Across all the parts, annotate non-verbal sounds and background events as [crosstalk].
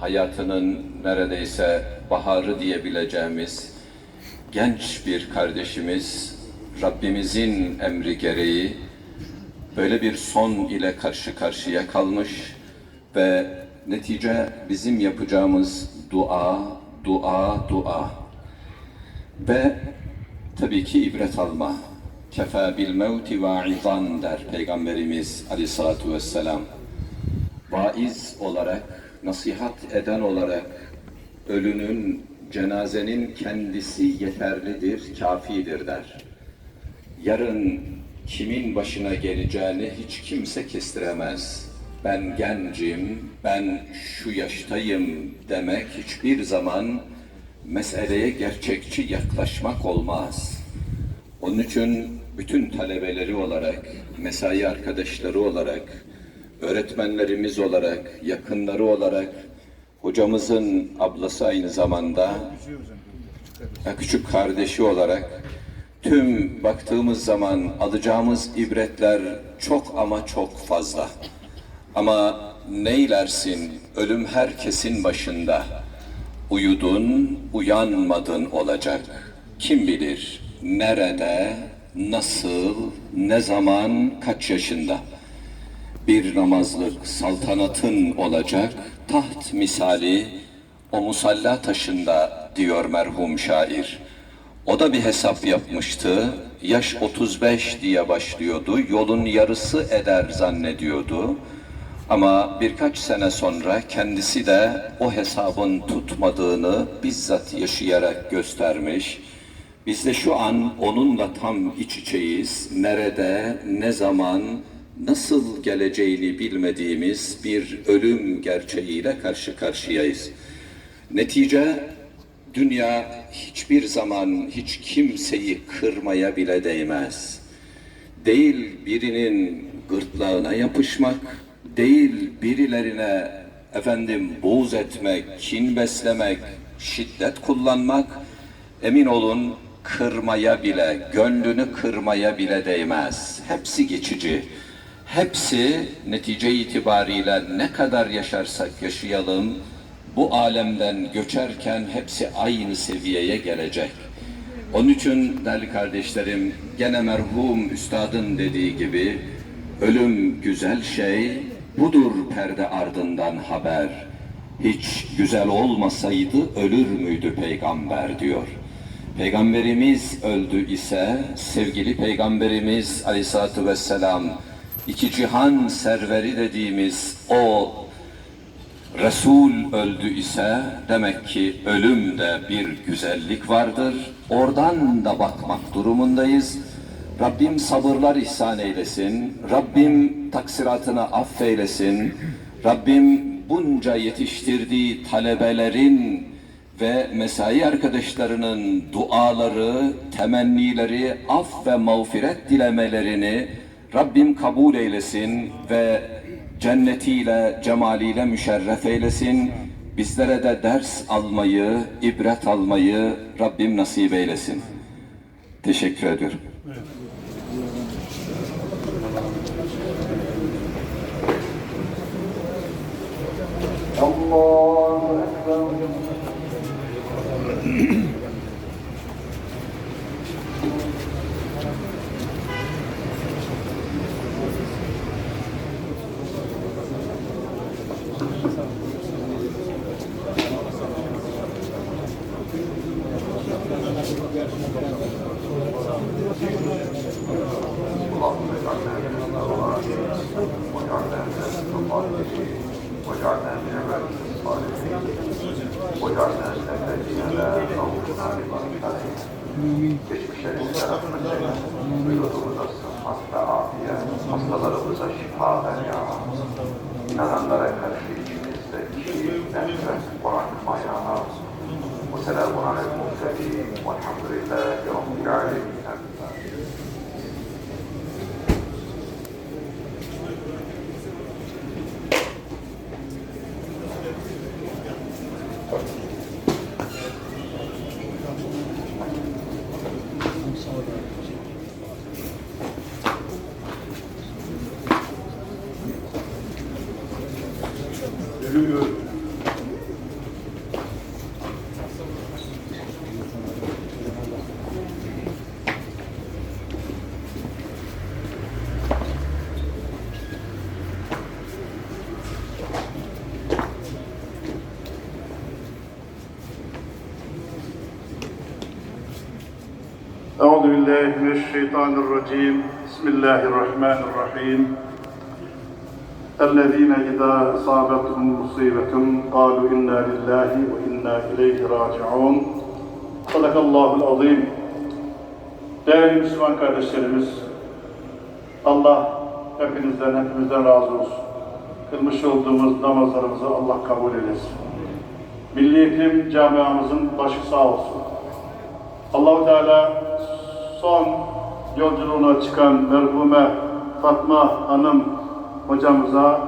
hayatının neredeyse baharı diyebileceğimiz genç bir kardeşimiz Rabbimizin emri gereği böyle bir son ile karşı karşıya kalmış ve netice bizim yapacağımız dua, dua, dua ve tabii ki ibret alma. Kefa bil mevti vaizan der Peygamberimiz aleyhissalatu vesselam. Vaiz olarak, nasihat eden olarak ölünün, cenazenin kendisi yeterlidir, kafidir der. Yarın kimin başına geleceğini hiç kimse kestiremez. Ben gencim, ben şu yaştayım demek hiçbir zaman meseleye gerçekçi yaklaşmak olmaz. Onun için bütün talebeleri olarak, mesai arkadaşları olarak, öğretmenlerimiz olarak, yakınları olarak, hocamızın ablası aynı zamanda, küçük kardeşi olarak tüm baktığımız zaman alacağımız ibretler çok ama çok fazla. Ama neylersin ölüm herkesin başında. Uyudun, uyanmadın olacak. Kim bilir nerede, nasıl, ne zaman, kaç yaşında. Bir namazlık saltanatın olacak, taht misali o musalla taşında diyor merhum şair. O da bir hesap yapmıştı. Yaş 35 diye başlıyordu. Yolun yarısı eder zannediyordu. Ama birkaç sene sonra kendisi de o hesabın tutmadığını bizzat yaşayarak göstermiş. Biz de şu an onunla tam iç içeyiz. Nerede, ne zaman, nasıl geleceğini bilmediğimiz bir ölüm gerçeğiyle karşı karşıyayız. Netice dünya hiçbir zaman hiç kimseyi kırmaya bile değmez. Değil birinin gırtlağına yapışmak, değil birilerine efendim buğz etmek, kin beslemek, şiddet kullanmak, emin olun kırmaya bile, gönlünü kırmaya bile değmez. Hepsi geçici. Hepsi netice itibariyle ne kadar yaşarsak yaşayalım, bu alemden göçerken hepsi aynı seviyeye gelecek. Onun için değerli kardeşlerim, gene merhum üstadın dediği gibi, ölüm güzel şey, budur perde ardından haber. Hiç güzel olmasaydı ölür müydü peygamber diyor. Peygamberimiz öldü ise sevgili peygamberimiz aleyhissalatü vesselam iki cihan serveri dediğimiz o Resul öldü ise demek ki ölümde bir güzellik vardır. Oradan da bakmak durumundayız. Rabbim sabırlar ihsan eylesin. Rabbim taksiratını affeylesin. Rabbim bunca yetiştirdiği talebelerin ve mesai arkadaşlarının duaları, temennileri, af ve mağfiret dilemelerini Rabbim kabul eylesin ve cennetiyle, cemaliyle müşerref eylesin. Bizlere de ders almayı, ibret almayı Rabbim nasip eylesin. Teşekkür ediyorum. Evet. Allah [clears throat] 耳。görüyorum. أعوذ بالله من الشيطان الرجيم بسم الله الرحمن الرحيم الذين إذا أصابتهم مصيبة قالوا إنا لله وإنا إليه راجعون صدق الله العظيم Değerli Müslüman kardeşlerimiz, Allah hepinizden, hepimizden razı olsun. Kılmış olduğumuz namazlarımızı Allah kabul eylesin. Milli Eğitim Camiamızın başı sağ olsun. Allahu Teala son yolculuğuna çıkan merhume Fatma Hanım hocamıza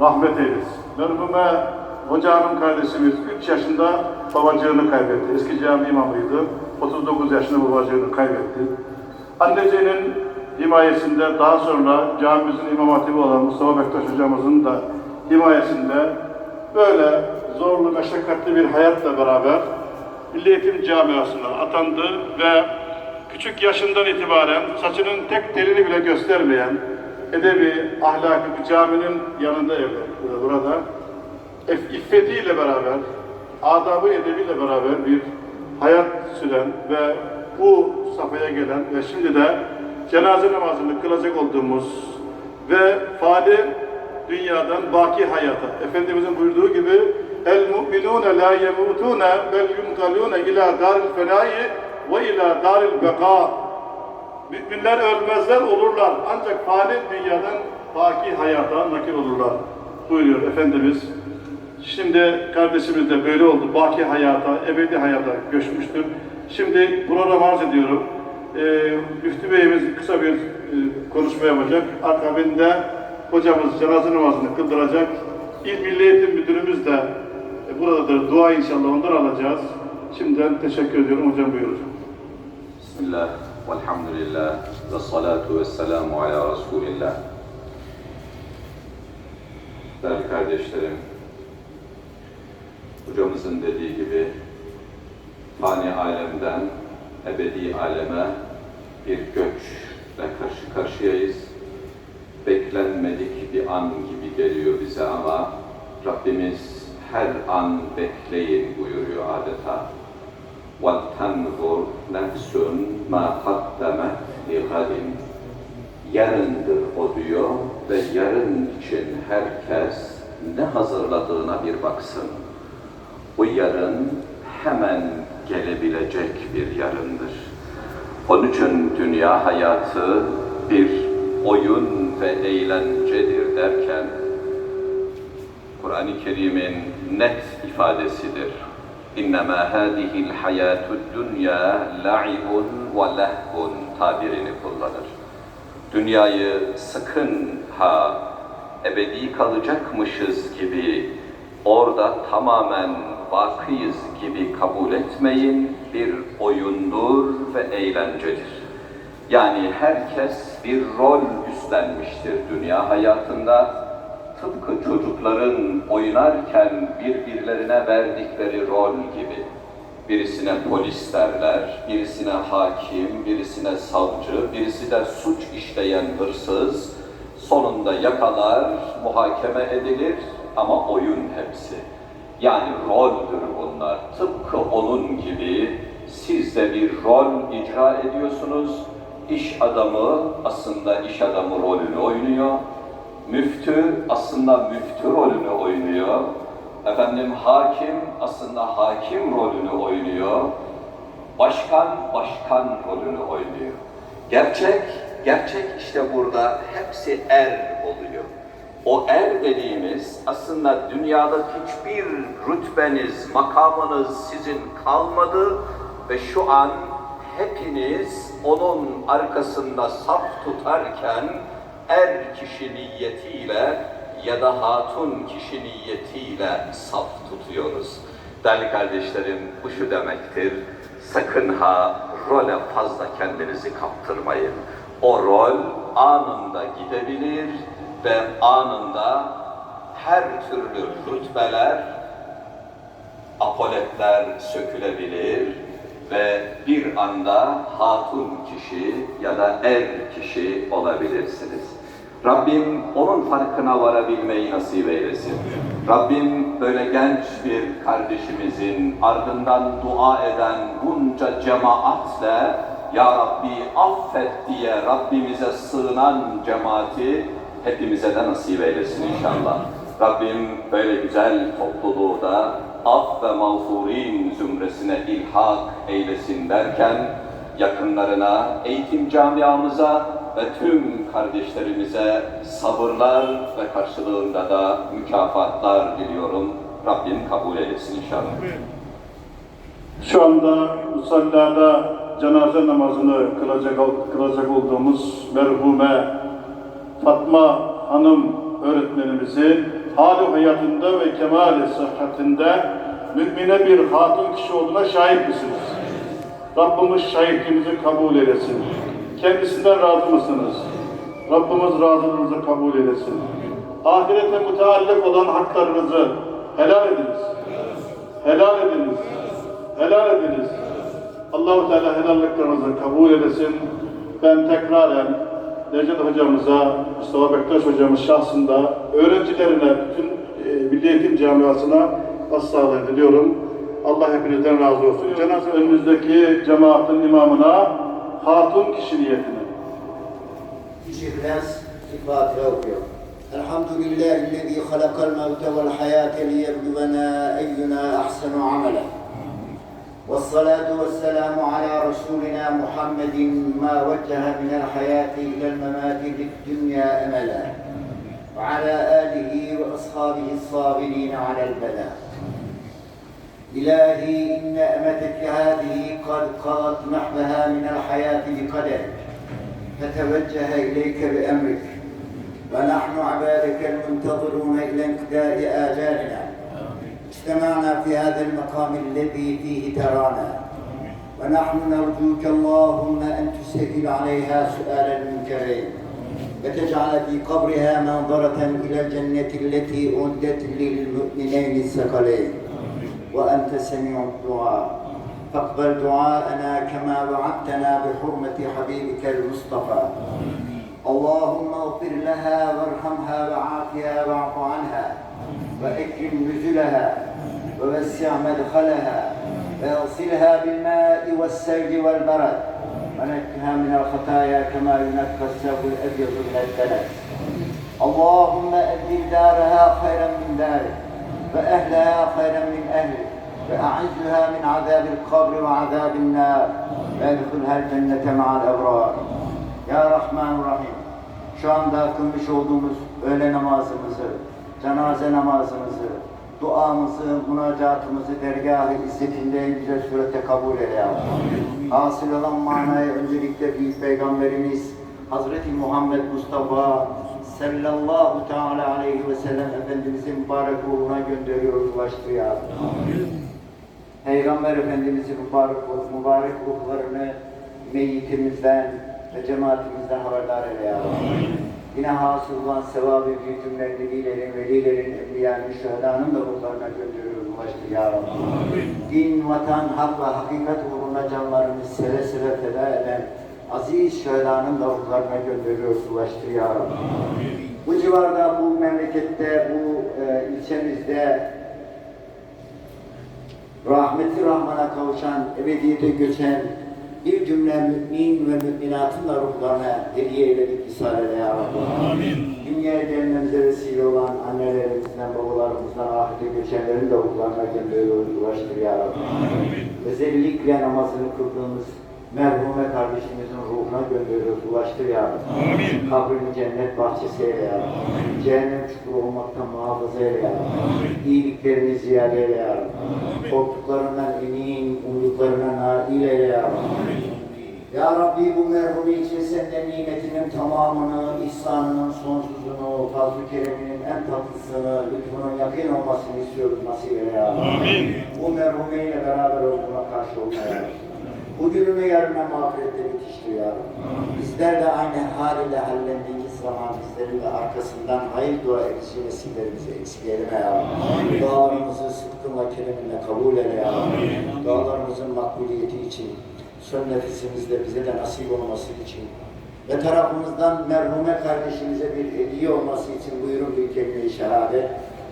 rahmet eylesin. Merhume Hoca Hanım kardeşimiz 3 yaşında babacığını kaybetti. Eski cami imamıydı. 39 yaşında babacığını kaybetti. Anneciğinin himayesinde daha sonra camimizin imam hatibi olan Mustafa Bektaş hocamızın da himayesinde böyle zorlu, meşakkatli bir hayatla beraber Milli Eğitim Camiası'na atandı ve küçük yaşından itibaren saçının tek telini bile göstermeyen edebi, ahlaki bir caminin yanında evlendi burada. Ef- İffetiyle beraber, adabı edebiyle beraber bir hayat süren ve bu safhaya gelen ve şimdi de cenaze namazını kılacak olduğumuz ve fani dünyadan baki hayata. Efendimizin buyurduğu gibi el mu'minune la yemutune bel yunkalune ila daril fenayi ve ila daril beka. Müminler ölmezler olurlar ancak fani dünyadan baki hayata nakil olurlar buyuruyor Efendimiz. Şimdi kardeşimiz de böyle oldu. Baki hayata, ebedi hayata göçmüştür. Şimdi program arz ediyorum. Ee, Müftü Beyimiz kısa bir e, konuşma yapacak. Akabinde hocamız cenaze namazını kıldıracak. İl Milli Eğitim Müdürümüz de e, buradadır. Dua inşallah ondan alacağız. Şimdiden teşekkür ediyorum. Hocam buyurun. Bismillah, velhamdülillah, ve salatu ve selamu ala Resulillah. Değerli kardeşlerim, hocamızın dediği gibi fani alemden ebedi aleme bir göçle karşı karşıyayız. Beklenmedik bir an gibi geliyor bize ama Rabbimiz her an bekleyin buyuruyor adeta. وَلْتَنْظُرْ نَفْسٌ مَا قَدَّمَتْ لِغَدٍ Yarındır o diyor ve yarın için herkes ne hazırladığına bir baksın. Bu yarın hemen gelebilecek bir yarındır. Onun için dünya hayatı bir oyun ve eğlencedir derken Kur'an-ı Kerim'in net ifadesidir. Hâzihil hayâtud dünya la'ibun ve lehvun tabirini kullanır. Dünyayı sakın ha ebedi kalacakmışız gibi orada tamamen bakıyız gibi kabul etmeyin. Bir oyundur ve eğlencedir. Yani herkes bir rol üstlenmiştir dünya hayatında. Tıpkı çocukların oynarken birbirlerine verdikleri rol gibi. Birisine polis derler, birisine hakim, birisine savcı, birisi de suç işleyen hırsız. Sonunda yakalar, muhakeme edilir ama oyun hepsi. Yani roldür bunlar. Tıpkı onun gibi siz de bir rol icra ediyorsunuz. İş adamı aslında iş adamı rolünü oynuyor. Müftü aslında müftü rolünü oynuyor. Efendim hakim aslında hakim rolünü oynuyor. Başkan başkan rolünü oynuyor. Gerçek, gerçek işte burada hepsi er oluyor. O er dediğimiz aslında dünyada hiçbir rütbeniz, makamınız sizin kalmadı ve şu an hepiniz onun arkasında saf tutarken er kişi ya da hatun kişi saf tutuyoruz. Değerli kardeşlerim bu şu demektir. Sakın ha role fazla kendinizi kaptırmayın. O rol anında gidebilir ve anında her türlü rütbeler, apoletler sökülebilir ve bir anda hatun kişi ya da er kişi olabilirsiniz. Rabbim onun farkına varabilmeyi nasip eylesin. Rabbim böyle genç bir kardeşimizin ardından dua eden bunca cemaatle Ya Rabbi affet diye Rabbimize sığınan cemaati hepimize de nasip eylesin inşallah. Rabbim böyle güzel topluluğu da af ve mağfurin zümresine ilhak eylesin derken yakınlarına, eğitim camiamıza ve tüm kardeşlerimize sabırlar ve karşılığında da mükafatlar diliyorum. Rabbim kabul eylesin inşallah. Şu anda musallada cenaze namazını kılacak, kılacak olduğumuz merhume Fatma Hanım öğretmenimizin hali hayatında ve kemali sıhhatinde mümine bir hatun kişi olduğuna şahit misiniz? Rabbimiz şahitliğinizi kabul eylesin. Kendisinden razı mısınız? Rabbimiz razılığınızı kabul eylesin. Ahirete müteallik olan haklarınızı helal ediniz. Helal ediniz. Helal ediniz. Allahu Teala helalliklerinizi kabul eylesin. Ben tekraren Necdet hocamıza, Mustafa Bektaş hocamız şahsında öğrencilerine, bütün e, Milli Eğitim Camiası'na başsağlığı diliyorum. Allah hepinizden razı olsun. Cenaze önümüzdeki cemaatin imamına hatun kişi niyetine. İhlas Fatiha okuyor. Elhamdülillahi halakal mevte vel hayate liyebluvena eyyuna ahsenu amela. والصلاة والسلام على رسولنا محمد ما وجه من الحياة إلى الممات للدنيا أملا وعلى آله وأصحابه الصابرين على البلاء إلهي إن أمتك هذه قد قضت محبها من الحياة بقدرك فتوجه إليك بأمرك. ونحن عبادك المنتظرون إلى انقضاء آجالنا اجتمعنا في هذا المقام الذي فيه ترانا. ونحن نرجوك اللهم أن تسهل عليها سؤال المنكرين. وتجعل في قبرها منظرة إلى الجنة التي أعدت للمؤمنين الثقلين. وأنت سميع الدعاء. فاقبل دعاءنا كما وعدتنا بحرمة حبيبك المصطفى. اللهم اغفر لها وارحمها وعافها واعف عنها وأكرم نزلها ووسع مدخلها وأغسلها بالماء والثلج والبرد. ونكها من الخطايا كما ينقى الثوب الأبيض من الدنس اللهم أبدل دارها خيرا من دارك. وأهلها خيرا من أهلك وأعزها من عذاب القبر وعذاب النار وادخلها الجنة مع الأبرار Ya Rahman Rahim şu anda kılmış olduğumuz öğle namazımızı, cenaze namazımızı, duamızı, münacatımızı dergâh-ı izzetinde en güzel surette kabul eyle ya Rabbi. Hasıl olan manayı öncelikle büyük peygamberimiz Hazreti Muhammed Mustafa sallallahu teala aleyhi ve sellem Efendimizin mübarek ruhuna gönderiyoruz, ulaştırıyor ya. Peygamber Efendimizin mübarek, mübarek ruhlarını meyyitimizden ve cemaatimizden haberdar eyle ya. Yine hasıl olan sevabı büyütümler, nebilerin, velilerin, evliyanın, şühedanın da ruhlarına gönderiyoruz, ulaştır ya Rabbi. Din, vatan, hak ve hakikat uğruna canlarını seve seve feda eden aziz şühedanın da ruhlarına gönderiyoruz, ulaştır ya Rabbi. Bu civarda, bu memlekette, bu e, ilçemizde rahmeti rahmana kavuşan, ebediyete göçen bir cümle mümin ve müminatın da ruhlarına hediye eyledik Risale-i Ya Rabbi. Dünyaya gelmemize vesile olan annelerimizden, babalarımızdan ahirete göçenlerin de ruhlarına gönderiyoruz, ulaştır Ya Rabbi. Özellikle namazını kıldığımız merhume kardeşimizin ruhuna gönderiyoruz, ulaştır Ya Rabbi. Kabrini cennet bahçesi eyle Ya Rabbi. Cehennem çukuru olmaktan muhafaza eyle Ya Rabbi. İyiliklerini ziyade eyle Ya Rabbi. Korktuklarından emin, umduklarına nail eyle Ya Rabbi. Ya Rabbi bu merhumu için senden nimetinin tamamını, ihsanının sonsuzunu, fazl-ı kereminin en tatlısını, lütfunun yakın olmasını istiyoruz nasip eyle ya Rabbi. Bu merhumeyle beraber olduğuna karşı olma Bugününü yarına mağfirette bitiştir ya Rabbi. Bizler de aynı haliyle hallendiğimiz zaman bizlerin de arkasından hayır dua edici vesilelerimizi eksik eyleme ya Rabbi. Dualarımızı sıdkınla kereminle kabul eyle ya Rabbi. Dualarımızın makbuliyeti için son nefesimizde bize de nasip olması için ve tarafımızdan merhume kardeşimize bir hediye olması için buyurun bir kelime-i şehadet.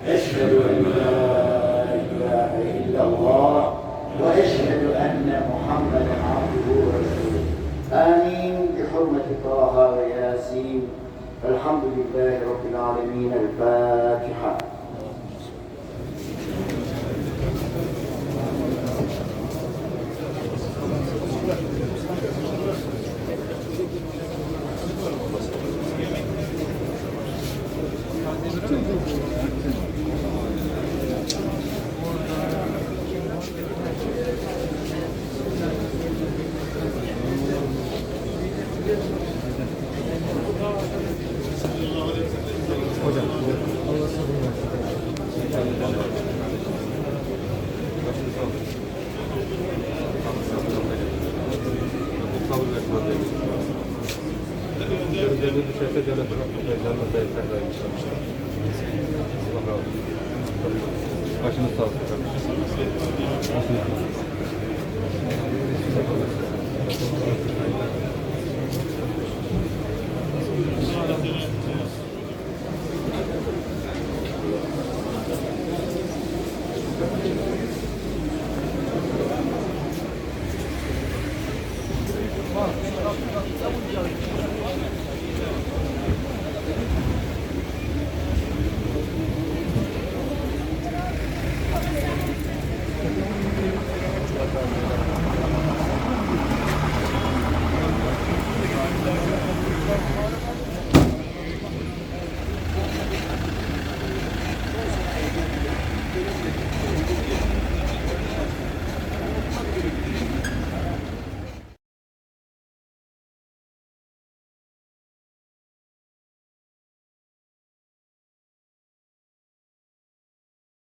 Eşhedü en la ilahe illallah وأشهد أن محمدا عبده ورسوله. آمين. بحرمة طه وياسين. الحمد لله رب العالمين. الفاتحة. Devlet heyecanla zayıflar da yükselmişler. Allah razı olsun. Başınız sağ olsun kardeşim.